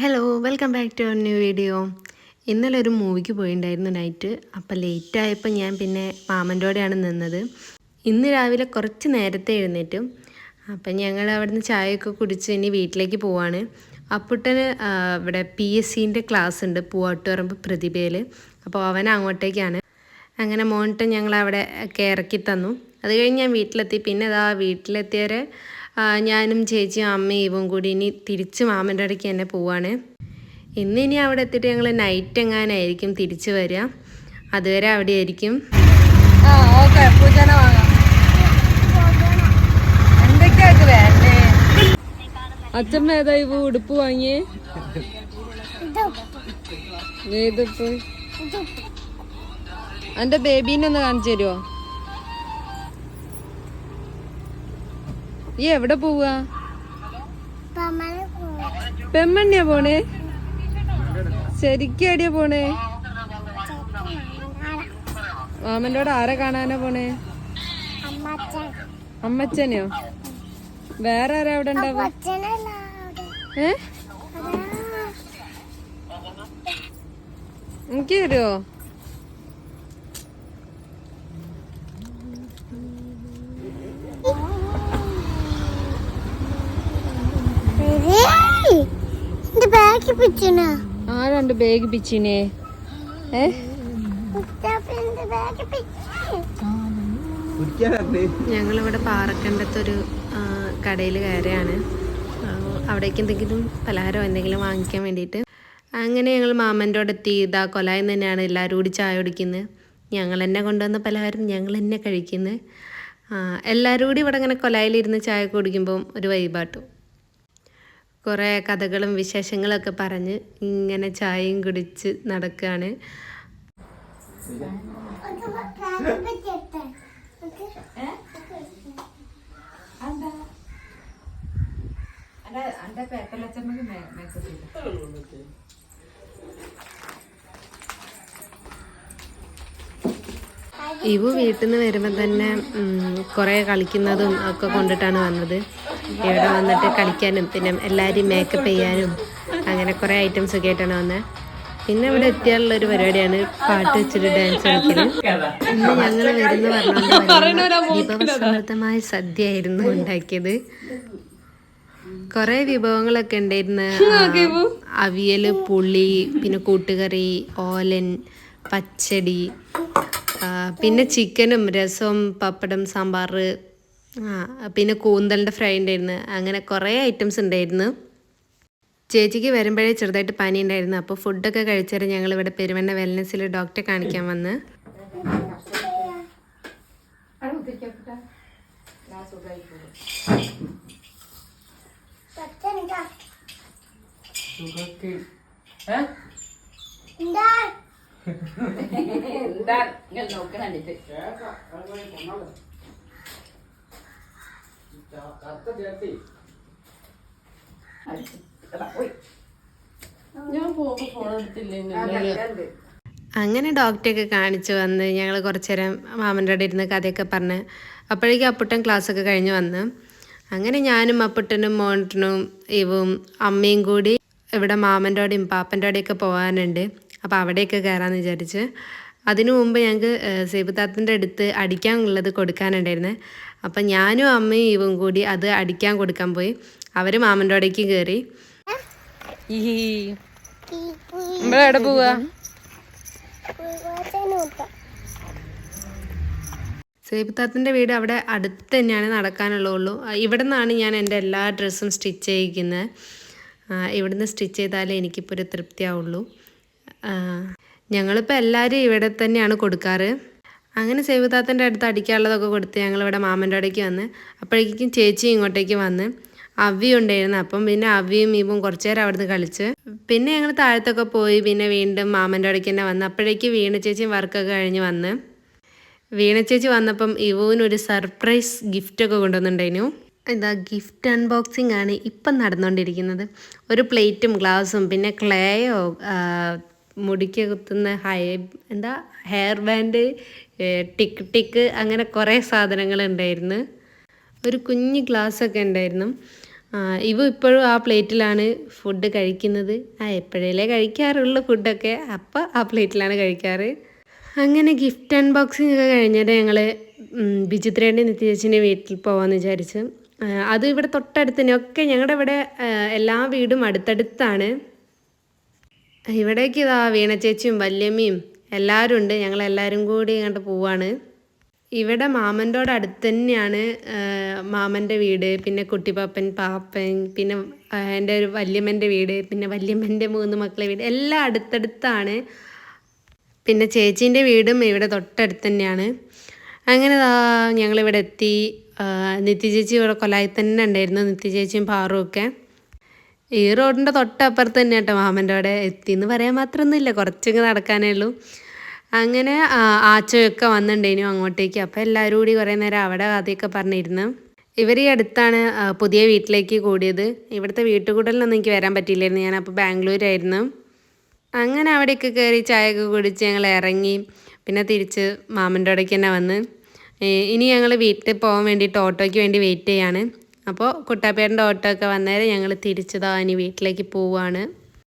Hello welcome back to new video ഇന്നലെ ഒരു മൂവിക്ക് പോയിണ്ടായിരുന്നു night അപ്പം ലേറ്റ് ആയപ്പോൾ ഞാൻ പിന്നെ പാമന്റോടെയാണ് നിന്നത്. ഇന്ന് രാവിലെ കുറച്ച് നേരത്തെ എഴുന്നേറ്റും. അപ്പം ഞങ്ങൾ അവിടുന്ന് ചായയൊക്കെ കുടിച്ച് ഇനി വീട്ടിലേക്ക് പോവാണ്. അപ്പുട്ടന് ഇവിടെ പി എസ് സിന്റെ ക്ലാസ് ഉണ്ട് പൂവാട്ടുപറമ്പ് പ്രതിഭയിൽ അപ്പോൾ അവൻ അങ്ങോട്ടേക്കാണ്. അങ്ങനെ മോണിട്ട് ഞങ്ങൾ അവിടെ ഇറക്കി തന്നു. അത് കഴിഞ്ഞ് ഞാൻ വീട്ടിലെത്തി. പിന്നെ അതാ വീട്ടിലെത്തിയവരെ ഞാനും ചേച്ചിയും അമ്മയും ഇവും കൂടി ഇനി തിരിച്ച് മാമന്റെ ഇടയ്ക്ക് തന്നെ പോവാണ്. ഇന്ന് ഇനി അവിടെ എത്തിയിട്ട് ഞങ്ങൾ നൈറ്റ് എങ്ങാനായിരിക്കും തിരിച്ച് വരിക? അതുവരെ അവിടെ ആയിരിക്കും. ആ ഓക്കെ പൂജന വാങ്ങാം. എന്തൊക്കെയായിട്ട് വേണ്ടേ? അച്ഛമ്മ ഏതാ ഇവ ഉടുപ്പ് വാങ്ങിയേ? ഏതിപ്പ് എന്റെ ബേബീനെ ഒന്ന് കാണിച്ചു തരുമോ ഈ എവിടെ പോവാ? പെമ്മണ്ണിയാ പോണേ? ശരിക്കും എവിടെയാ പോണേ? മാമന്റോട് ആരെ കാണാനാ പോണേ? അമ്മച്ചനെയോ വേറെ ആരാ അവിടെ ഉണ്ടാവുക? ഏ? എനിക്ക് തരുമോ എന്റെ ബാഗ് പിടിച്ചണ ആരാണ്ട് ബാഗ് പിച്ചിനെ? ഞങ്ങളിവിടെ പാറക്കണ്ടത്തൊരു കടയിൽ കയറിയാണ്. അവിടേക്ക് എന്തെങ്കിലും പലഹാരം എന്തെങ്കിലും വാങ്ങിക്കാൻ വേണ്ടിയിട്ട്. അങ്ങനെ ഞങ്ങൾ മാമന്റെ അവിടെ എത്തി. ഇതാ കൊലായിൽ തന്നെയാണ് എല്ലാവരും കൂടി ചായ കുടിക്കുന്നത്. ഞങ്ങൾ എന്നെ കൊണ്ടുവന്ന പലഹാരം ഞങ്ങൾ തന്നെ കഴിക്കുന്നത്. എല്ലാവരും കൂടി ഇവിടെ അങ്ങനെ കൊലായിലിരുന്ന് ചായ കുടിക്കുമ്പം ഒരു വൈബാട്ടും കുറേ കഥകളും വിശേഷങ്ങളൊക്കെ പറഞ്ഞ് ഇങ്ങനെ ചായയും കുടിച്ച് നടക്കുകയാണ് ഇവ വീട്ടിൽ നിന്ന് വരുമ്പോൾ തന്നെ കുറേ കളിക്കുന്നതും ഒക്കെ കൊണ്ടിട്ടാണ് വന്നത്. ഇവിടെ വന്നിട്ട് കളിക്കാനും പിന്നെ എല്ലാവരെയും മേക്കപ്പ് ചെയ്യാനും അങ്ങനെ കുറേ ഐറ്റംസ് ഒക്കെ ആയിട്ടാണ് വന്നത് പിന്നെ ഇവിടെ എത്തിയാലുള്ള ഒരു പരിപാടിയാണ് പാട്ട് വെച്ചിട്ട് ഡാൻസ് കളിക്കൽ. ഇന്ന് ഞങ്ങൾ വരുന്ന വിഭവ വിഭവസമൃദ്ധമായ സദ്യ ആയിരുന്നു ഉണ്ടാക്കിയത്. കുറേ വിഭവങ്ങളൊക്കെ ഉണ്ടായിരുന്നു. അവിയൽ പുളി പിന്നെ കൂട്ടുകറി ഓലൻ പച്ചടി പിന്നെ ചിക്കനും രസവും പപ്പടം സാമ്പാർ ആ പിന്നെ കൂന്തലിന്റെ ഫ്രൈ ഉണ്ടായിരുന്നു. അങ്ങനെ കുറേ ഐറ്റംസ് ഉണ്ടായിരുന്നു. ചേച്ചിക്ക് വരുമ്പോഴേ ചെറുതായിട്ട് പനി ഉണ്ടായിരുന്നു. അപ്പോൾ ഫുഡൊക്കെ കഴിച്ചാൽ ഞങ്ങൾ ഇവിടെ പെരുവണ്ണ വെൽനസ്സിൽ ഡോക്ടറെ കാണിക്കാൻ വന്ന്. ഞാൻ പോകുമ്പോ ഫോൺ എടുത്തില്ലേ അങ്ങനെ ഡോക്ടറെയൊക്കെ കാണിച്ച് വന്ന് ഞങ്ങൾ കുറച്ച് നേരം മാമന്റെ അവിടെ ഇരുന്ന് കഥയൊക്കെ പറഞ്ഞ് അപ്പോഴേക്കും അപ്പുട്ടൻ ക്ലാസ്സൊക്കെ കഴിഞ്ഞ് വന്ന്. അങ്ങനെ ഞാനും അപ്പുട്ടനും മോണ്ടനും ഇവും അമ്മയും കൂടി ഇവിടെ മാമന്റെ അവിടെയും പാപ്പന്റെ അവിടെയൊക്കെ പോകാനുണ്ട്. അപ്പോൾ അവിടെയൊക്കെ കയറാമെന്ന് വിചാരിച്ച്. അതിനു മുമ്പ് ഞങ്ങൾക്ക് സേബുതാത്തിന്റെ അടുത്ത് അടിക്കാനുള്ളത് കൊടുക്കാനുണ്ടായിരുന്നേ. അപ്പം ഞാനും അമ്മയും ഇവും കൂടി അത് അടിക്കാൻ കൊടുക്കാൻ പോയി. അവർ മാമന്റെ അവിടേക്ക് കയറി എവിടെ പോവാ? സേബിത്താത്തിന്റെ വീട് അവിടെ അടുത്ത് തന്നെയാണ് നടക്കാനുള്ളൂ ഇവിടെ നിന്നാണ് ഞാൻ എന്റെ എല്ലാ ഡ്രസ്സും സ്റ്റിച്ച് ചെയ്യിക്കുന്നത് ഇവിടുന്ന് സ്റ്റിച്ച് ചെയ്താലേ എനിക്കിപ്പോൾ ഒരു തൃപ്തിയാവുള്ളൂ. ഞങ്ങളിപ്പോൾ എല്ലാവരും ഇവിടെ തന്നെയാണ് കൊടുക്കാറ്. അങ്ങനെ സേവിതാത്തന്റെ അടുത്ത് അടിക്കാനുള്ളതൊക്കെ കൊടുത്ത് ഞങ്ങളിവിടെ മാമന്റെ അടയ്ക്ക് വന്ന് അപ്പോഴേക്കും ചേച്ചി ഇങ്ങോട്ടേക്ക് വന്ന് അവി ഉണ്ടായിരുന്നു. അപ്പം പിന്നെ അവിയും ഇവും കുറച്ച് നേരം അവിടുന്ന് കളിച്ച്. പിന്നെ ഞങ്ങൾ താഴത്തൊക്കെ പോയി പിന്നെ വീണ്ടും മാമന്റെ അടയ്ക്ക് തന്നെ വന്ന് അപ്പോഴേക്ക് വീണ ചേച്ചിയും വർക്കൊക്കെ കഴിഞ്ഞ് വന്ന്. വീണ ചേച്ചി വന്നപ്പം ഇവുവിനൊരു സർപ്രൈസ് ഗിഫ്റ്റൊക്കെ കൊണ്ടുവന്നിട്ടുണ്ടായിരുന്നു. ഇതാ ഗിഫ്റ്റ് അൺബോക്സിംഗ് ആണ് ഇപ്പം നടന്നുകൊണ്ടിരിക്കുന്നത്. ഒരു പ്ലേറ്റും ഗ്ലാസും പിന്നെ ക്ലേയോ മുടിക്ക് കുത്തുന്ന ഹൈ എന്താ ഹെയർ ബാൻഡ് ടിക്ക് ടിക്ക് അങ്ങനെ കുറേ സാധനങ്ങൾ ഉണ്ടായിരുന്നു ഒരു കുഞ്ഞ് ഗ്ലാസ്സൊക്കെ ഉണ്ടായിരുന്നു. ഇവ ഇപ്പോഴും ആ പ്ലേറ്റിലാണ് ഫുഡ് കഴിക്കുന്നത്. ആ എപ്പോഴേലേ കഴിക്കാറുള്ളൂ ഫുഡൊക്കെ അപ്പോൾ ആ പ്ലേറ്റിലാണ് കഴിക്കാറ്. അങ്ങനെ ഗിഫ്റ്റ് അൺബോക്സിംഗ് ഒക്കെ കഴിഞ്ഞിട്ട് ഞങ്ങൾ ബിജിത്രേന്റെ നിത്യചേച്ചിന്റെ വീട്ടിൽ പോകാമെന്ന് വിചാരിച്ചു. അത് ഇവിടെ തൊട്ടടുത്ത് തന്നെ ഒക്കെ ഞങ്ങളുടെ ഇവിടെ എല്ലാ വീടും അടുത്തടുത്താണ്. ഇവിടേക്ക് ഇതാ വീണ ചേച്ചിയും വല്യമ്മയും എല്ലാവരും ഉണ്ട്. ഞങ്ങളെല്ലാവരും കൂടി ഇങ്ങോട്ട് പോവാണ്. ഇവിടെ മാമന്റോട് അടുത്ത് തന്നെയാണ് മാമന്റെ വീട് പിന്നെ കുട്ടിപ്പാപ്പൻ പാപ്പൻ പിന്നെ എന്റെ ഒരു വല്യമ്മന്റെ വീട് പിന്നെ വല്യമ്മന്റെ മൂന്ന് മക്കളെ വീട് എല്ലാം അടുത്തടുത്താണ്. പിന്നെ ചേച്ചീന്റെ വീടും ഇവിടെ തൊട്ടടുത്ത് തന്നെയാണ്. അങ്ങനെ ഞങ്ങളിവിടെ എത്തി. നിത്യ ചേച്ചി ഇവിടെ കൊലായി തന്നെ ഉണ്ടായിരുന്നു നിത്യ ചേച്ചിയും പാറും ഒക്കെ. ഈ റോഡിന്റെ തൊട്ടപ്പുറത്ത് തന്നെ കേട്ടോ മാമന്റെ അവിടെ എത്തി എന്ന് പറയാൻ മാത്രമൊന്നുമില്ല. കുറച്ചിങ്ങ് നടക്കാനേ ഉള്ളൂ. അങ്ങനെ ആച്ചയൊക്കെ വന്നിട്ടുണ്ടേനു അങ്ങോട്ടേക്ക്. അപ്പോൾ എല്ലാവരും കൂടി കുറേ നേരം അവിടെ ആദ്യമൊക്കെ പറഞ്ഞിരുന്നു. ഇവർ ഈ അടുത്താണ് പുതിയ വീട്ടിലേക്ക് കൂടിയത്. ഇവിടുത്തെ വീട്ടുകൂടലിനൊന്നും എനിക്ക് വരാൻ പറ്റിയില്ലായിരുന്നു. ഞാൻ അപ്പോൾ ബാംഗ്ലൂരായിരുന്നു. അങ്ങനെ അവിടെയൊക്കെ കയറി ചായയൊക്കെ കുടിച്ച് ഞങ്ങൾ ഇറങ്ങി. പിന്നെ തിരിച്ച് മാമന്റെ അവിടേക്ക് തന്നെ വന്ന്. ഇനി ഞങ്ങൾ വീട്ടിൽ പോകാൻ വേണ്ടിയിട്ട് ഓട്ടോയ്ക്ക് വേണ്ടി വെയിറ്റ് ചെയ്യാണ്. അപ്പോൾ കുട്ടാപ്പേട്ടന്റെ ഓട്ടോ ഒക്കെ വന്നേരം ഞങ്ങൾ തിരിച്ചതാ ഇനി വീട്ടിലേക്ക് പോവുകയാണ്